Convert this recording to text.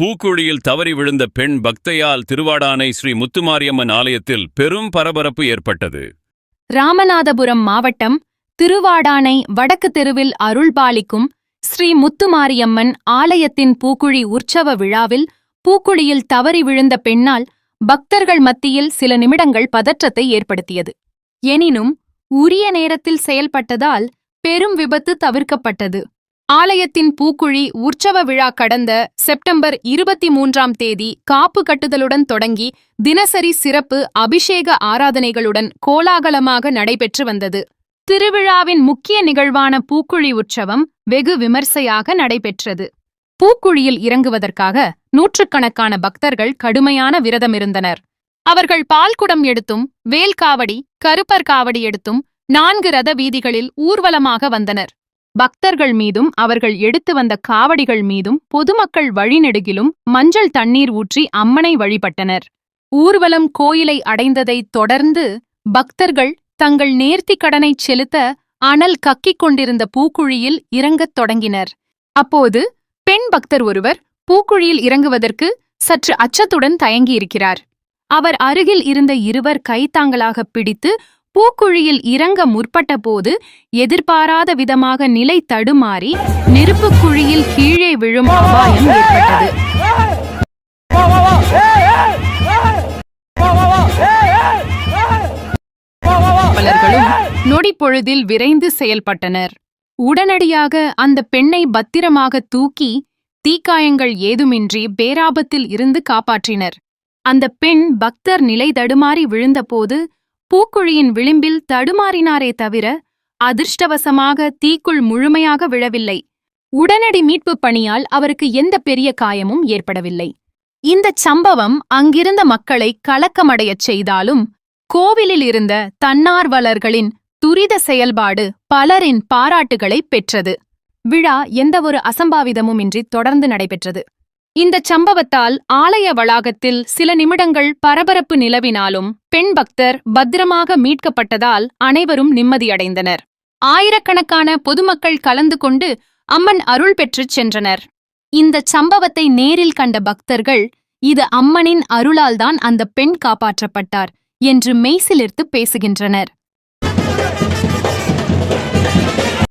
பூக்குழியில் தவறி விழுந்த பெண் பக்தையால் திருவாடானை ஸ்ரீ முத்துமாரியம்மன் ஆலயத்தில் பெரும் பரபரப்பு ஏற்பட்டது. ராமநாதபுரம் மாவட்டம் திருவாடானை வடக்கு தெருவில் அருள்பாலிக்கும் ஸ்ரீ முத்துமாரியம்மன் ஆலயத்தின் பூக்குழி உற்சவ விழாவில் பூக்குழியில் தவறி விழுந்த பெண்ணால் பக்தர்கள் மத்தியில் சில நிமிடங்கள் பதற்றத்தை ஏற்படுத்தியது. எனினும் உரிய நேரத்தில் செயல்பட்டதால் பெரும் விபத்து தவிர்க்கப்பட்டது. ஆலயத்தின் பூக்குழி உற்சவ விழா கடந்த செப்டம்பர் இருபத்தி மூன்றாம் தேதி காப்பு கட்டுதலுடன் தொடங்கி தினசரி சிறப்பு அபிஷேக ஆராதனைகளுடன் கோலாகலமாக நடைபெற்று வந்தது. திருவிழாவின் முக்கிய நிகழ்வான பூக்குழி உற்சவம் வெகு விமர்சையாக நடைபெற்றது. பூக்குழியில் இறங்குவதற்காக நூற்றுக்கணக்கான பக்தர்கள் கடுமையான விரதமிருந்தனர் அவர்கள் பால்குடம் எடுத்தும் வேல் காவடி கருப்பர் காவடி எடுத்தும் நான்கு ரத வீதிகளில் ஊர்வலமாக வந்தனர். பக்தர்கள் மீதும் அவர்கள் எடுத்து வந்த காவடிகள் மீதும் பொதுமக்கள் வழிநெடுகிலும் மஞ்சள் தண்ணீர் ஊற்றி அம்மனை வழிபட்டனர். ஊர்வலம் கோயிலை அடைந்ததைத் தொடர்ந்து பக்தர்கள் தங்கள் நேர்த்திக் கடனைச் செலுத்த அனல் கக்கிக் கொண்டிருந்த பூக்குழியில் இறங்கத் தொடங்கினர். அப்போது பெண் பக்தர் ஒருவர் பூக்குழியில் இறங்குவதற்கு சற்று அச்சத்துடன் தயங்கியிருக்கிறார். அவர் அருகில் இருந்த இருவர் கைத்தாங்களாகப் பிடித்து பூக்குழியில் இறங்க முற்பட்டபோது எதிர்பாராத விதமாக நிலை தடுமாறி நெருப்புக் குழியில் கீழே விழும் அபாயம் ஏற்பட்டது. நொடிப்பொழுதில் விரைந்து செயல்பட்டனர். உடனடியாக அந்த பெண்ணை பத்திரமாக தூக்கி தீக்காயங்கள் ஏதுமின்றி பேராபத்தில் இருந்து காப்பாற்றினர். அந்த பெண் பக்தர் நிலை தடுமாறி விழுந்தபோது பூக்குழியின் விளிம்பில் தடுமாறினாரே தவிர அதிர்ஷ்டவசமாக தீக்குள் முழுமையாக விழவில்லை. உடனடி மீட்புப் பணியால் அவருக்கு எந்த பெரிய காயமும் ஏற்படவில்லை. இந்தச் சம்பவம் அங்கிருந்த மக்களை கலக்கமடையச் செய்தாலும் கோவிலில் இருந்த தன்னார்வலர்களின் துரித செயல்பாடு பலரின் பாராட்டுகளைப் பெற்றது. விழா எந்தவொரு அசம்பாவிதமுமின்றி தொடர்ந்து நடைபெற்றது. இந்தச் சம்பவத்தால் ஆலய வளாகத்தில் சில நிமிடங்கள் பரபரப்பு நிலவினாலும் பெண் பக்தர் பத்திரமாக மீட்கப்பட்டதால் அனைவரும் நிம்மதியடைந்தனர். ஆயிரக்கணக்கான பொதுமக்கள் கலந்து கொண்டு அம்மன் அருள் பெற்றுச் சென்றனர். இந்தச் சம்பவத்தை நேரில் கண்ட பக்தர்கள் இது அம்மனின் அருளால்தான் அந்த பெண் காப்பாற்றப்பட்டார் என்று மெய்சிலிர்த்து பேசுகின்றனர்.